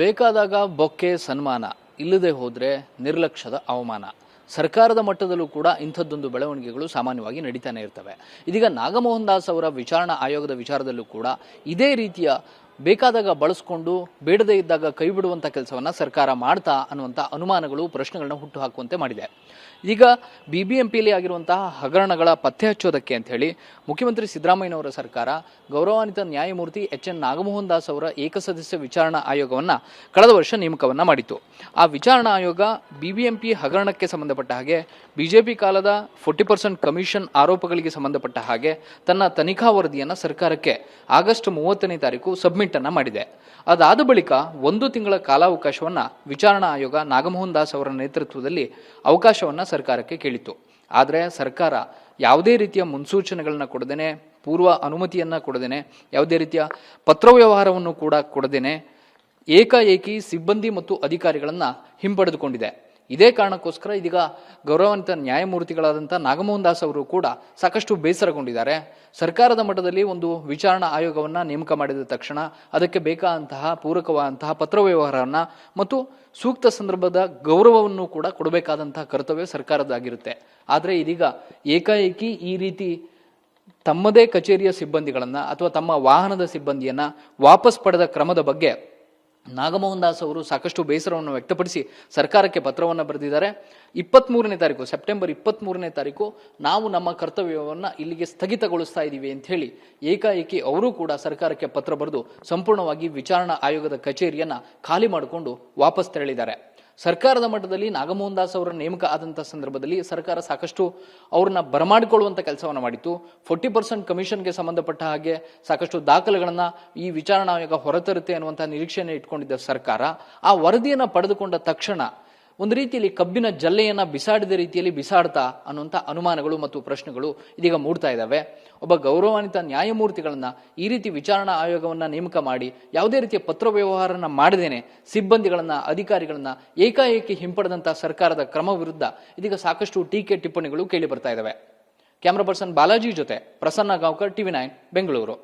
ಬೇಕಾದಾಗ ಬೊಕ್ಕೆ ಸನ್ಮಾನ, ಇಲ್ಲದೆ ಹೋದರೆ ನಿರ್ಲಕ್ಷ್ಯದ ಅವಮಾನ. ಸರ್ಕಾರದ ಮಟ್ಟದಲ್ಲೂ ಕೂಡ ಇಂಥದ್ದೊಂದು ಬೆಳವಣಿಗೆಗಳು ಸಾಮಾನ್ಯವಾಗಿ ನಡೀತಾನೆ ಇರ್ತವೆ. ಇದೀಗ ನಾಗಮೋಹನ್ ದಾಸ್ ಅವರ ವಿಚಾರಣಾ ಆಯೋಗದ ವಿಚಾರದಲ್ಲೂ ಕೂಡ ಇದೇ ರೀತಿಯ ಬೇಕಾದಾಗ ಬಳಸ್ಕೊಂಡು, ಬೇಡದೇ ಇದ್ದಾಗ ಕೈ ಬಿಡುವಂಥ ಕೆಲಸವನ್ನ ಸರ್ಕಾರ ಮಾಡ್ತಾ ಅನ್ನುವಂಥ ಅನುಮಾನಗಳು ಪ್ರಶ್ನೆಗಳನ್ನ ಹುಟ್ಟು ಹಾಕುವಂತೆ ಮಾಡಿದೆ. ಈಗ ಬಿ ಬಿ ಎಂ ಪಿಯಲ್ಲಿ ಆಗಿರುವಂತಹ ಹಗರಣಗಳ ಪತ್ತೆ ಹಚ್ಚೋದಕ್ಕೆ ಅಂತ ಹೇಳಿ, ಮುಖ್ಯಮಂತ್ರಿ ಸಿದ್ದರಾಮಯ್ಯನವರ ಸರ್ಕಾರ ಗೌರವಾನ್ವಿತ ನ್ಯಾಯಮೂರ್ತಿ ಎಚ್ ಎನ್ ನಾಗಮೋಹನ್ ದಾಸ್ ಅವರ ಏಕಸದಸ್ಯ ವಿಚಾರಣಾ ಆಯೋಗವನ್ನ ಕಳೆದ ವರ್ಷ ನೇಮಕವನ್ನ ಮಾಡಿತ್ತು. ಆ ವಿಚಾರಣಾ ಆಯೋಗ ಬಿಬಿಎಂಪಿ ಹಗರಣಕ್ಕೆ ಸಂಬಂಧಪಟ್ಟ ಹಾಗೆ ಬಿಜೆಪಿ ಕಾಲದ ಫೋರ್ಟಿ ಪರ್ಸೆಂಟ್ ಕಮಿಷನ್ ಆರೋಪಗಳಿಗೆ ಸಂಬಂಧಪಟ್ಟ ಹಾಗೆ, ತನ್ನ ತನಿಖಾ ವರದಿಯನ್ನ ಸರ್ಕಾರಕ್ಕೆ ಆಗಸ್ಟ್ ಮೂವತ್ತನೇ ತಾರೀಕು ಸಬ್ಮಿಟ್ ಅನ್ನ ಮಾಡಿದೆ. ಅದಾದ ಬಳಿಕ ಒಂದು ತಿಂಗಳ ಕಾಲಾವಕಾಶವನ್ನ ವಿಚಾರಣಾ ಆಯೋಗ ನಾಗಮೋಹನ್ ದಾಸ್ ಅವರ ನೇತೃತ್ವದಲ್ಲಿ ಅವಕಾಶವನ್ನ ಸರ್ಕಾರಕ್ಕೆ ಕೇಳಿತ್ತು. ಆದರೆ ಸರ್ಕಾರ ಯಾವುದೇ ರೀತಿಯ ಮುನ್ಸೂಚನೆಗಳನ್ನ ಕೊಡದೇನೆ, ಪೂರ್ವ ಅನುಮತಿಯನ್ನ ಕೊಡದೇನೆ, ಯಾವುದೇ ರೀತಿಯ ಪತ್ರವ್ಯವಹಾರವನ್ನು ಕೂಡ ಕೊಡದೇನೆ, ಏಕಾಏಕಿ ಸಿಬ್ಬಂದಿ ಮತ್ತು ಅಧಿಕಾರಿಗಳನ್ನ ಹಿಂಪಡೆದುಕೊಂಡಿದೆ. ಇದೇ ಕಾರಣಕ್ಕೋಸ್ಕರ ಇದೀಗ ಗೌರವಾನ್ವಿತ ನ್ಯಾಯಮೂರ್ತಿಗಳಾದಂಥ ನಾಗಮೋಹನ್ ದಾಸ್ ಅವರು ಕೂಡ ಸಾಕಷ್ಟು ಬೇಸರಗೊಂಡಿದ್ದಾರೆ. ಸರ್ಕಾರದ ಮಟ್ಟದಲ್ಲಿ ಒಂದು ವಿಚಾರಣಾ ಆಯೋಗವನ್ನು ನೇಮಕ ಮಾಡಿದ ತಕ್ಷಣ ಅದಕ್ಕೆ ಬೇಕಾದಂತಹ ಪೂರಕವಾದಂತಹ ಪತ್ರವ್ಯವಹಾರವನ್ನ ಮತ್ತು ಸೂಕ್ತ ಸಂದರ್ಭದ ಗೌರವವನ್ನು ಕೂಡ ಕೊಡಬೇಕಾದಂತಹ ಕರ್ತವ್ಯ ಸರ್ಕಾರದಾಗಿರುತ್ತೆ ಆದರೆ ಇದೀಗ ಏಕಾಏಕಿ ಈ ರೀತಿ ತಮ್ಮದೇ ಕಚೇರಿಯ ಸಿಬ್ಬಂದಿಗಳನ್ನು ಅಥವಾ ತಮ್ಮ ವಾಹನದ ಸಿಬ್ಬಂದಿಯನ್ನು ವಾಪಸ್ ಪಡೆದ ಕ್ರಮದ ಬಗ್ಗೆ ನಾಗಮೋಹನ್ ದಾಸ್ ಅವರು ಸಾಕಷ್ಟು ಬೇಸರವನ್ನು ವ್ಯಕ್ತಪಡಿಸಿ ಸರ್ಕಾರಕ್ಕೆ ಪತ್ರವನ್ನು ಬರೆದಿದ್ದಾರೆ. ಇಪ್ಪತ್ಮೂರನೇ ತಾರೀಕು, ಸೆಪ್ಟೆಂಬರ್ ಇಪ್ಪತ್ತ್ಮೂರನೇ ತಾರೀಕು ನಾವು ನಮ್ಮ ಕರ್ತವ್ಯವನ್ನು ಇಲ್ಲಿಗೆ ಸ್ಥಗಿತಗೊಳಿಸ್ತಾ ಇದ್ದೀವಿ ಅಂತ ಹೇಳಿ ಏಕಾಏಕಿ ಅವರು ಕೂಡ ಸರ್ಕಾರಕ್ಕೆ ಪತ್ರ ಬರೆದು ಸಂಪೂರ್ಣವಾಗಿ ವಿಚಾರಣಾ ಆಯೋಗದ ಕಚೇರಿಯನ್ನು ಖಾಲಿ ಮಾಡಿಕೊಂಡು ವಾಪಸ್ ತೆರಳಿದ್ದಾರೆ. ಸರ್ಕಾರದ ಮಟ್ಟದಲ್ಲಿ ನಾಗಮೋಹನ್ ದಾಸ್ ಅವರ ನೇಮಕ ಆದಂಥ ಸಂದರ್ಭದಲ್ಲಿ ಸರ್ಕಾರ ಸಾಕಷ್ಟು ಅವ್ರನ್ನ ಬರಮಾಡಿಕೊಳ್ಳುವಂತ ಕೆಲಸವನ್ನು ಮಾಡಿತ್ತು. ಫೋರ್ಟಿ ಪರ್ಸೆಂಟ್ ಕಮಿಷನ್ಗೆ ಸಂಬಂಧಪಟ್ಟ ಹಾಗೆ ಸಾಕಷ್ಟು ದಾಖಲೆಗಳನ್ನ ಈ ವಿಚಾರಣಾ ಆಯೋಗ ಹೊರತರುತ್ತೆ ಅನ್ನುವಂಥ ನಿರೀಕ್ಷೆಯನ್ನು ಇಟ್ಕೊಂಡಿದ್ದ ಸರ್ಕಾರ ಆ ವರದಿಯನ್ನ ಪಡೆದುಕೊಂಡ ತಕ್ಷಣ ಒಂದು ರೀತಿಯಲ್ಲಿ ಕಬ್ಬಿನ ಜಲ್ಲೆಯನ್ನ ಬಿಸಾಡಿದ ರೀತಿಯಲ್ಲಿ ಬಿಸಾಡ್ತಾ ಅನ್ನುವಂಥ ಅನುಮಾನಗಳು ಮತ್ತು ಪ್ರಶ್ನೆಗಳು ಇದೀಗ ಮೂಡ್ತಾ ಇದ್ದಾವೆ ಒಬ್ಬ ಗೌರವಾನ್ವಿತ ನ್ಯಾಯಮೂರ್ತಿಗಳನ್ನ ಈ ರೀತಿ ವಿಚಾರಣಾ ಆಯೋಗವನ್ನ ನೇಮಕ ಮಾಡಿ, ಯಾವುದೇ ರೀತಿಯ ಪತ್ರ ವ್ಯವಹಾರನ ಮಾಡದೇನೆ ಸಿಬ್ಬಂದಿಗಳನ್ನ, ಅಧಿಕಾರಿಗಳನ್ನ ಏಕಾಏಕಿ ಹಿಂಪಡೆದಂತಹ ಸರ್ಕಾರದ ಕ್ರಮ ವಿರುದ್ಧ ಇದೀಗ ಸಾಕಷ್ಟು ಟೀಕೆ ಟಿಪ್ಪಣಿಗಳು ಕೇಳಿ ಬರ್ತಾ ಇದ್ದಾವೆ ಕ್ಯಾಮ್ರಾ ಪರ್ಸನ್ ಬಾಲಾಜಿ ಜೊತೆ ಪ್ರಸನ್ನ ಗಾಂವ್ಕರ್, ಟಿವಿ ನೈನ್, ಬೆಂಗಳೂರು.